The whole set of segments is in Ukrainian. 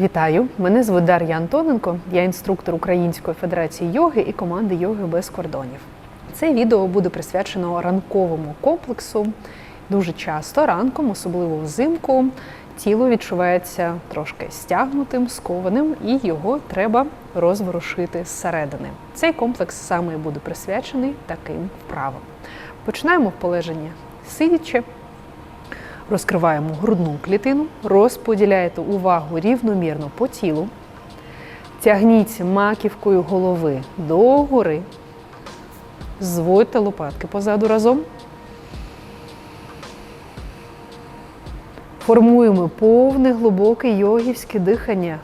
Вітаю! Мене звуть Дар'я Антоненко. Я інструктор Української федерації йоги і команди йоги без кордонів. Це відео буде присвячено ранковому комплексу. Дуже часто ранком, особливо взимку, тіло відчувається трошки стягнутим, скованим, і його треба розворушити зсередини. Цей комплекс саме буде присвячений таким вправам. Починаємо в полеженні сидячи. Розкриваємо грудну клітину, розподіляєте увагу рівномірно по тілу. Тягніть маківкою голови догори. Зводьте лопатки позаду разом. Формуємо повне глибоке йогівське дихання.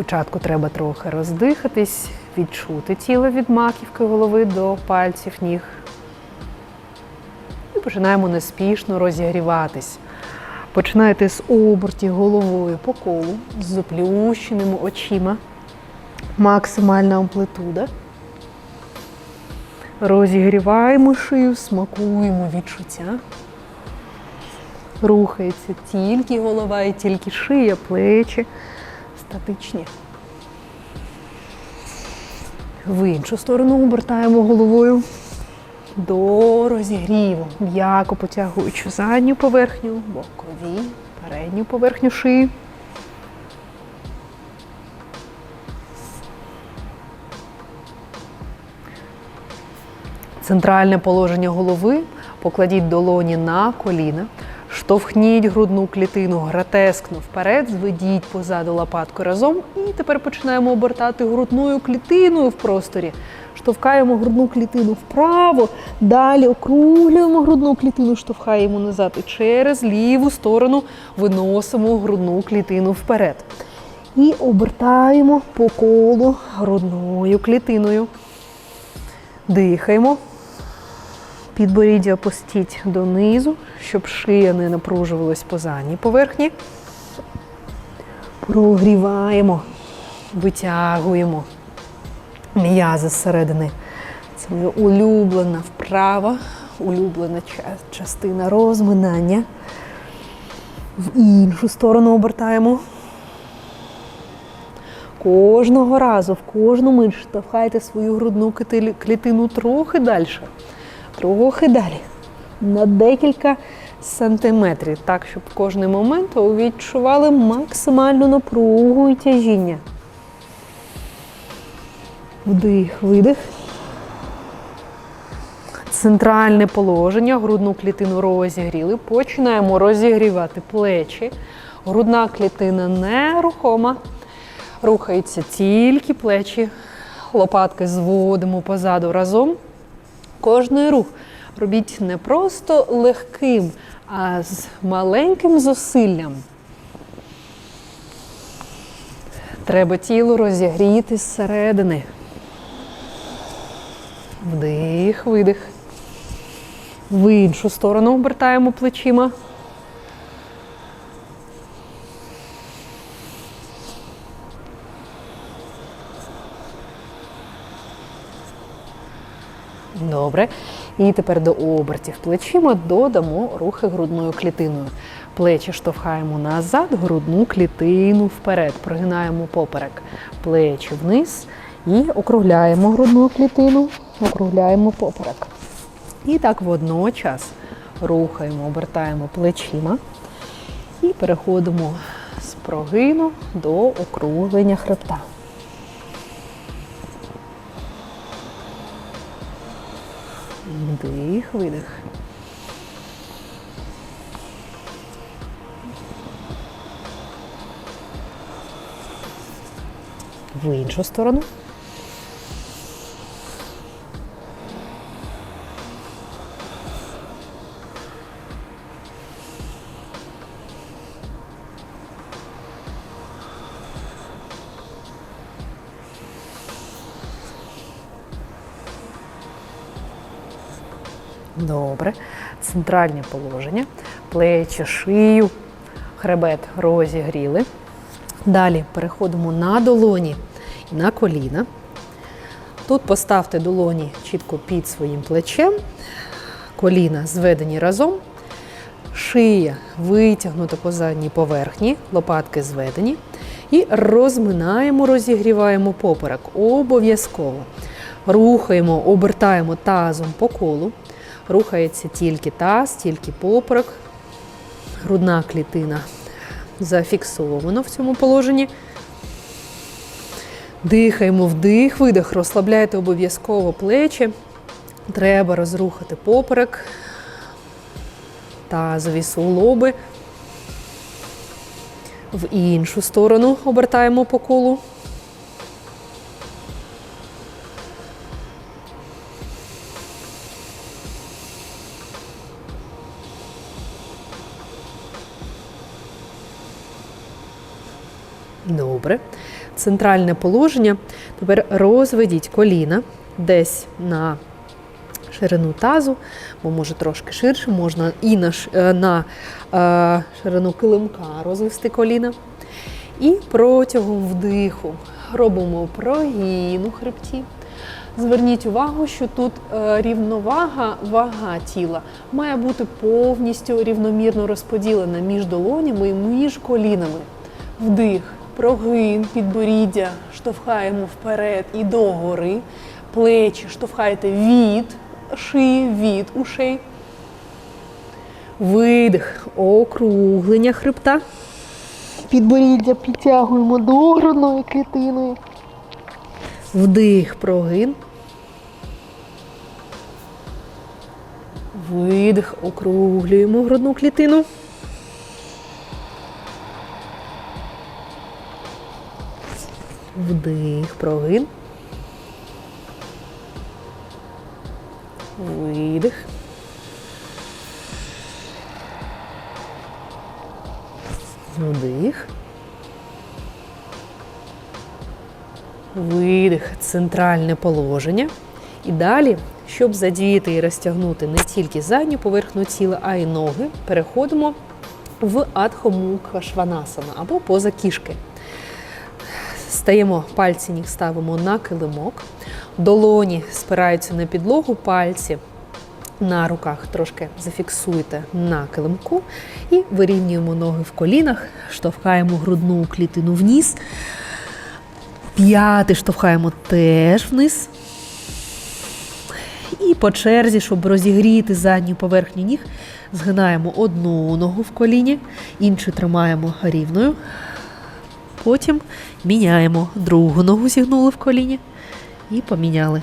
Спочатку треба трохи роздихатись, відчути тіло від маківки голови до пальців ніг. І починаємо неспішно розігріватись. Починаєте з обертів головою по колу, з заплющеними очима. Максимальна амплитуда. Розігріваємо шию, смакуємо відчуття. Рухається тільки голова і тільки шия, плечі статичні. В іншу сторону обертаємо головою до розігріву, м'яко потягуючи задню поверхню, бокові, передню поверхню шиї. Центральне положення голови покладіть долоні на коліна, штовхніть грудну клітину гратескно вперед, зведіть позаду лопатку разом. І тепер починаємо обертати грудною клітиною в просторі. Штовхаємо грудну клітину вправо, далі округлюємо грудну клітину, штовхаємо назад і через ліву сторону виносимо грудну клітину вперед. І обертаємо по колу грудною клітиною. Дихаємо. Підборіддя опустіть донизу, щоб шия не напружувалась по задній поверхні. Прогріваємо, витягуємо м'язи зсередини. Це моя улюблена вправа, улюблена частина розминання. В іншу сторону обертаємо. Кожного разу, в кожну мить штовхайте свою грудну клітину трохи далі. Трохи далі. На декілька сантиметрів, так, щоб кожний момент ви відчували максимальну напругу і тяжіння. Вдих, видих. Центральне положення, грудну клітину розігріли. Починаємо розігрівати плечі. Грудна клітина нерухома. Рухаються тільки плечі. Лопатки зводимо позаду разом. Кожний рух робіть не просто легким, а з маленьким зусиллям. Треба тіло розігріти зсередини. Вдих, видих. В іншу сторону обертаємо плечима. Добре. І тепер до обертів плечима додамо рухи грудною клітиною. Плечі штовхаємо назад, грудну клітину вперед. Прогинаємо поперек. Плечі вниз і округляємо грудну клітину, округляємо поперек. І так водночас рухаємо, обертаємо плечима і переходимо з прогину до округлення хребта. Вдих, видих. В іншу сторону. Центральне положення. Плечі, шию, хребет розігріли. Далі переходимо на долоні і на коліна. Тут поставте долоні чітко під своїм плечем, коліна зведені разом, шия витягнута по задній поверхні, лопатки зведені. І розминаємо, розігріваємо поперек. Обов'язково. Рухаємо, обертаємо тазом по колу. Рухається тільки таз, тільки поперек. Грудна клітина зафіксовано в цьому положенні. Дихаємо вдих, видих, розслабляйте обов'язково плечі. Треба розрухати поперек, тазові суглоби. В іншу сторону обертаємо по колу. Добре. Центральне положення. Тепер розведіть коліна десь на ширину тазу, бо може трошки ширше, можна і на, е, на е, ширину килимка розвести коліна. І протягом вдиху робимо прогін у хребті. Зверніть увагу, що тут е, рівновага, вага тіла має бути повністю рівномірно розподілена між долонями і між колінами. Вдих, прогин, підборіддя, штовхаємо вперед і догори. Плечі штовхаєте від шиї, від ушей. Видих, округлення хребта. Підборіддя підтягуємо до грудної клітини. Вдих, прогин. Видих, округлюємо грудну клітину. Вдих, прогин. Видих. Вдих. Видих, центральне положення. І далі, щоб задіяти і розтягнути не тільки задню поверхню тіла, а й ноги, переходимо в Адхомукха Шванасана або поза кішки. Стаємо пальці ніг ставимо на килимок, долоні спираються на підлогу, пальці на руках трошки зафіксуйте на килимку і вирівнюємо ноги в колінах, штовхаємо грудну клітину вниз. П'яти штовхаємо теж вниз. І по черзі, щоб розігріти задню поверхню ніг, згинаємо одну ногу в коліні, іншу тримаємо рівною. Потім міняємо другу ногу зігнули в коліні і поміняли.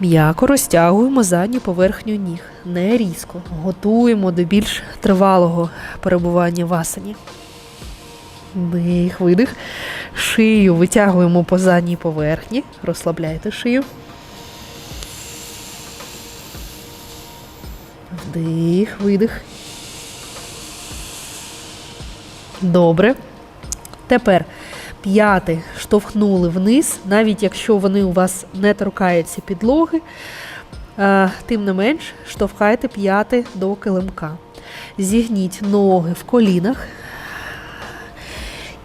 М'яко розтягуємо задню поверхню ніг, не різко. Готуємо до більш тривалого перебування в асані. Вдих, видих. Шию витягуємо по задній поверхні. Розслабляйте шию. Вдих, видих. Добре. Тепер п'яти штовхнули вниз, навіть якщо вони у вас не торкаються підлоги, е, тим не менш штовхайте п'яти до килимка. Зігніть ноги в колінах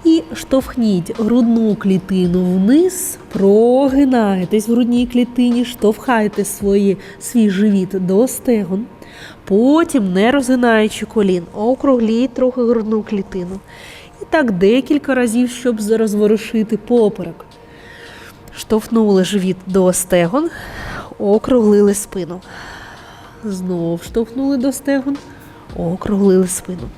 і штовхніть грудну клітину вниз, прогинайтесь в грудній клітині, штовхайте свої, свій живіт до стегон. Потім, не розгинаючи колін, округліть трохи грудну клітину. І так декілька разів, щоб розворушити поперек. Штовхнули живіт до стегон, округлили спину. Знов штовхнули до стегон, округлили спину.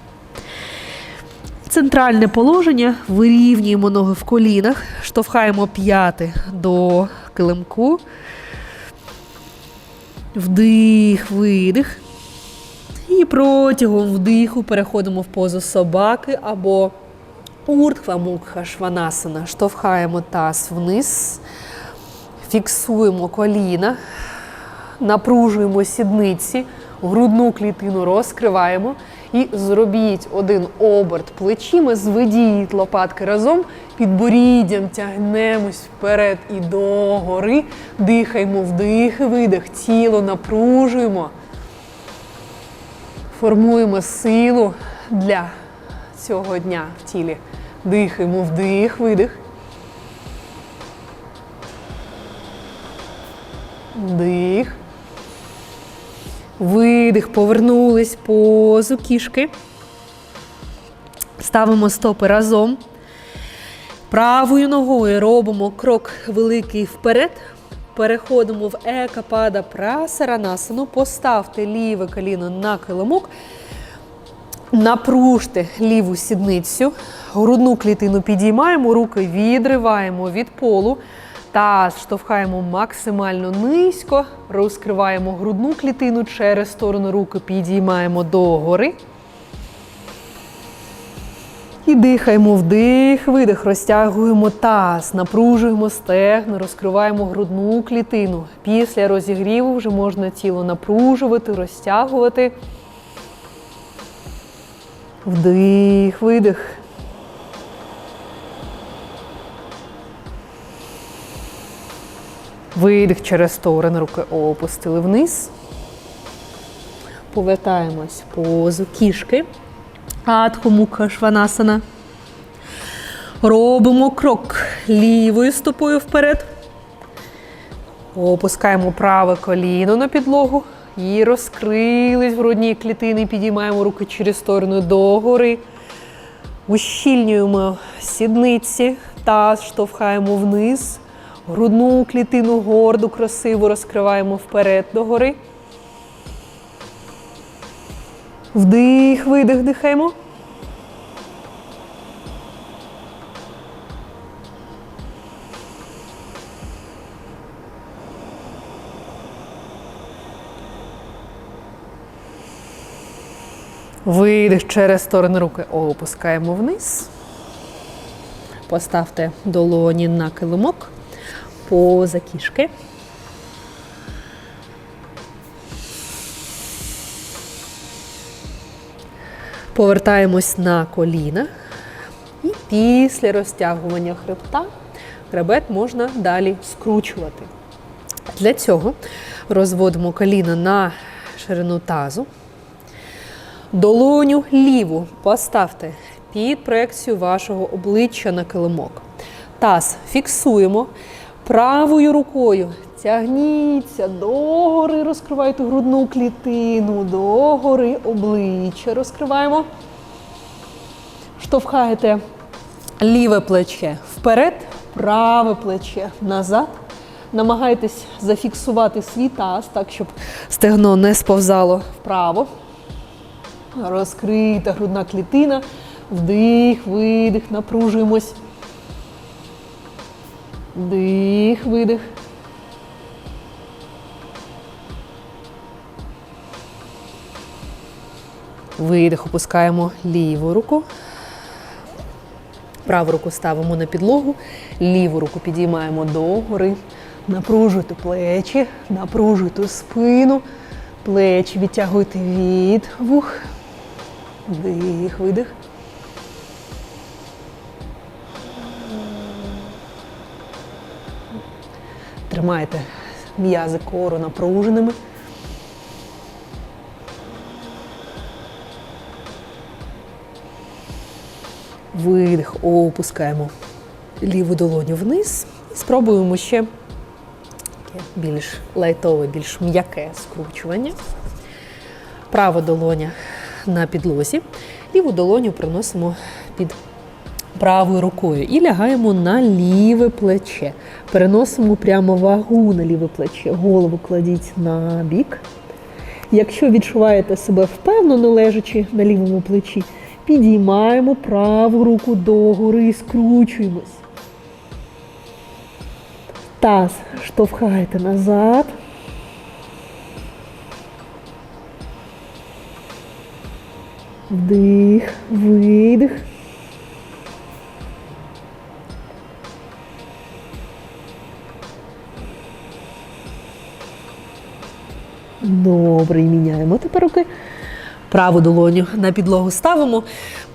Центральне положення. Вирівнюємо ноги в колінах, штовхаємо п'яти до килимку. Вдих, видих. І протягом вдиху переходимо в позу собаки або уртхва мукха шванасана. Штовхаємо таз вниз, фіксуємо коліна, напружуємо сідниці, грудну клітину розкриваємо і зробіть один оберт плечима, зведіть лопатки разом, підборіддям тягнемось вперед і догори, дихаємо вдих видих, тіло напружуємо. Формуємо силу для цього дня в тілі. Дихаємо вдих, видих. Вдих. Видих. Повернулись позу кішки. Ставимо стопи разом. Правою ногою робимо крок великий вперед. Переходимо в екапада прасаранасану. Поставте ліве коліно на килимок. Напружте ліву сідницю, грудну клітину підіймаємо, руки відриваємо від полу. Таз штовхаємо максимально низько, розкриваємо грудну клітину через сторону руки, підіймаємо догори. І дихаємо вдих, видих, розтягуємо таз, напружуємо стегна, розкриваємо грудну клітину. Після розігріву вже можна тіло напружувати, розтягувати. Вдих, видих. Видих через сторони, руки опустили вниз. Повертаємось в позу кішки. Адхомукха шванасана. Робимо крок лівою стопою вперед. Опускаємо праве коліно на підлогу. І розкрились грудні клітини. Підіймаємо руки через сторону догори. Ущільнюємо сідниці, таз штовхаємо вниз. Грудну клітину горду, красиво розкриваємо вперед догори. Вдих, видих, дихаємо. Видих через сторони руки. Опускаємо вниз. Поставте долоні на килимок поза кішки. Повертаємось на коліна. І після розтягування хребта хребет можна далі скручувати. Для цього розводимо коліна на ширину тазу. Долоню ліву поставте під проекцію вашого обличчя на килимок. Таз фіксуємо правою рукою. Тягніться догори, розкривайте грудну клітину, догори обличчя розкриваємо. Штовхаєте ліве плече вперед, праве плече назад. Намагайтесь зафіксувати свій таз, так, щоб стегно не сповзало вправо. Розкрита грудна клітина. Вдих, видих, напружуємось. Вдих, видих. Видих, опускаємо ліву руку. Праву руку ставимо на підлогу, ліву руку підіймаємо догори. Напружуйте плечі, напружуйте спину, плечі відтягуйте від вух. Вдих, видих. Тримайте м'язи кору напруженими. Видих, опускаємо ліву долоню вниз. І спробуємо ще більш лайтове, більш м'яке скручування. Права долоня на підлозі. Ліву долоню приносимо під правою рукою і лягаємо на ліве плече. Переносимо прямо вагу на ліве плече. Голову кладіть на бік. Якщо відчуваєте себе впевнено, лежачи на лівому плечі, підіймаємо праву руку догори і скручуємось. Таз штовхаєте назад. Вдих, видих. Добре, міняємо тепер руки. Праву долоню на підлогу ставимо,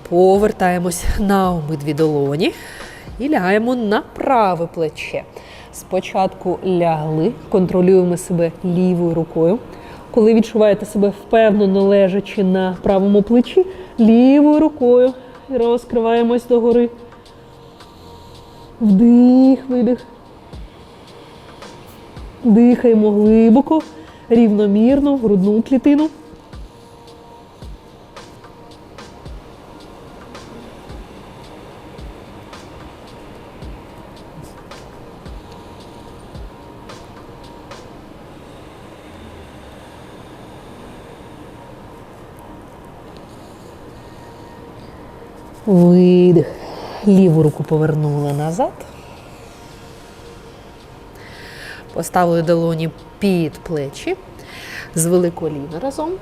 повертаємось на обидві долоні і лягаємо на праве плече. Спочатку лягли, контролюємо себе лівою рукою. Коли відчуваєте себе впевнено лежачи на правому плечі, лівою рукою розкриваємось догори. Вдих, видих. Дихаємо глибоко, рівномірно, грудну клітину. Ліву руку повернули назад. Поставили долоні під плечі, звели коліна разом.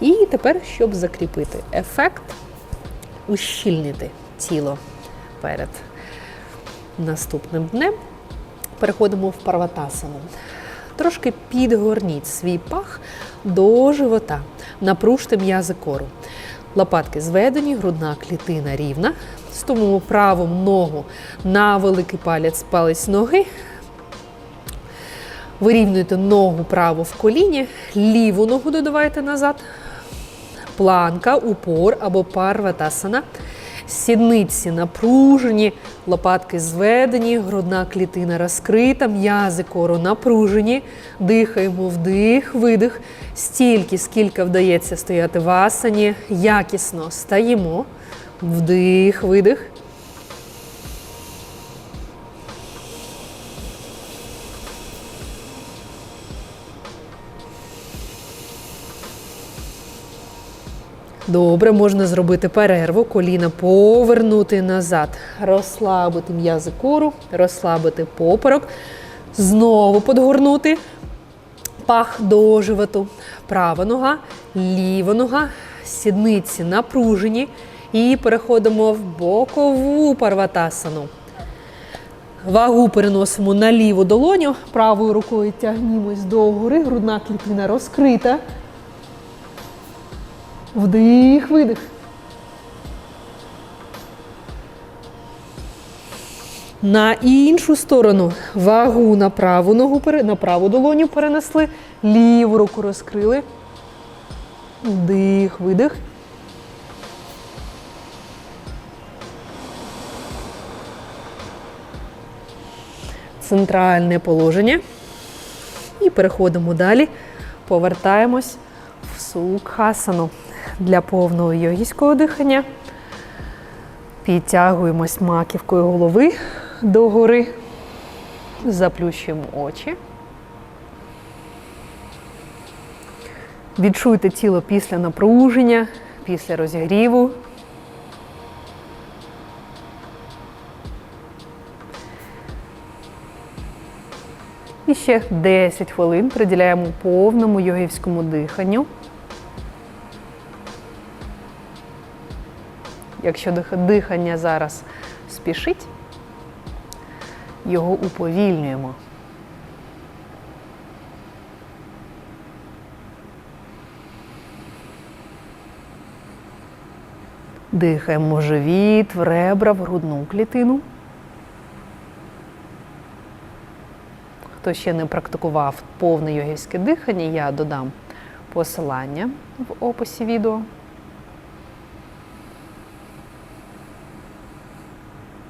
І тепер, щоб закріпити ефект, ущільнити тіло перед наступним днем, переходимо в парватасану. Трошки підгорніть свій пах до живота. Напружте м'язи кору. Лопатки зведені, грудна клітина рівна. Ставимо праву ногу на великий палець, палець ноги. Вирівнюйте ногу праву в коліні, ліву ногу додавайте назад. Планка, упор або парватасана. Сідниці напружені, лопатки зведені, грудна клітина розкрита, м'язи кору напружені. Дихаємо вдих, видих. Стільки, скільки вдається стояти в асані. Якісно стаємо. Вдих, видих. Добре, можна зробити перерву, коліна повернути назад, розслабити м'язи кору, розслабити поперек, знову подгорнути пах до животу. Права нога, ліва нога, сідниці напружені. І переходимо в бокову парватасану. Вагу переносимо на ліву долоню, правою рукою тягнімось до гори, грудна клітина розкрита. Вдих, видих. На іншу сторону вагу на праву ногу, на праву долоню перенесли, ліву руку розкрили. Вдих, видих. Центральне положення. І переходимо далі. Повертаємось в сукхасану для повного йогійського дихання. Підтягуємось маківкою голови догори. Заплющуємо очі. Відчуйте тіло після напруження, після розігріву. І ще 10 хвилин приділяємо повному йогівському диханню. Якщо дихання зараз спішить, його уповільнюємо. Дихаємо живіт, в ребра, в грудну клітину. Хто ще не практикував повне йогівське дихання, я додам посилання в описі відео.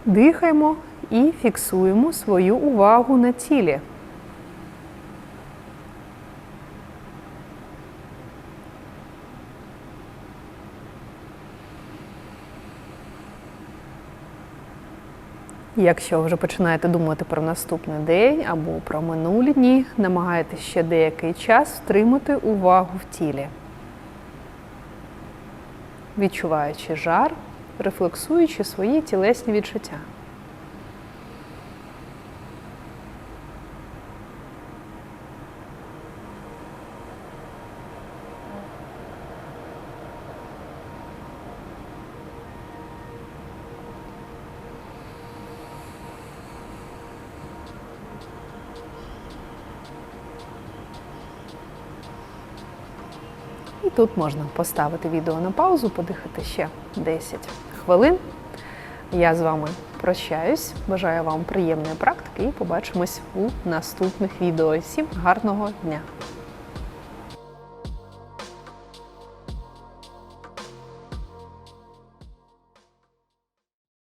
Дихаємо і фіксуємо свою увагу на тілі. Якщо вже починаєте думати про наступний день або про минулі дні, намагайтеся ще деякий час втримати увагу в тілі. Відчуваючи жар, рефлексуючи свої тілесні відчуття. І тут можна поставити відео на паузу, подихати ще 10 хвилин. Я з вами прощаюсь. Бажаю вам приємної практики і побачимось у наступних відео. Всім гарного дня!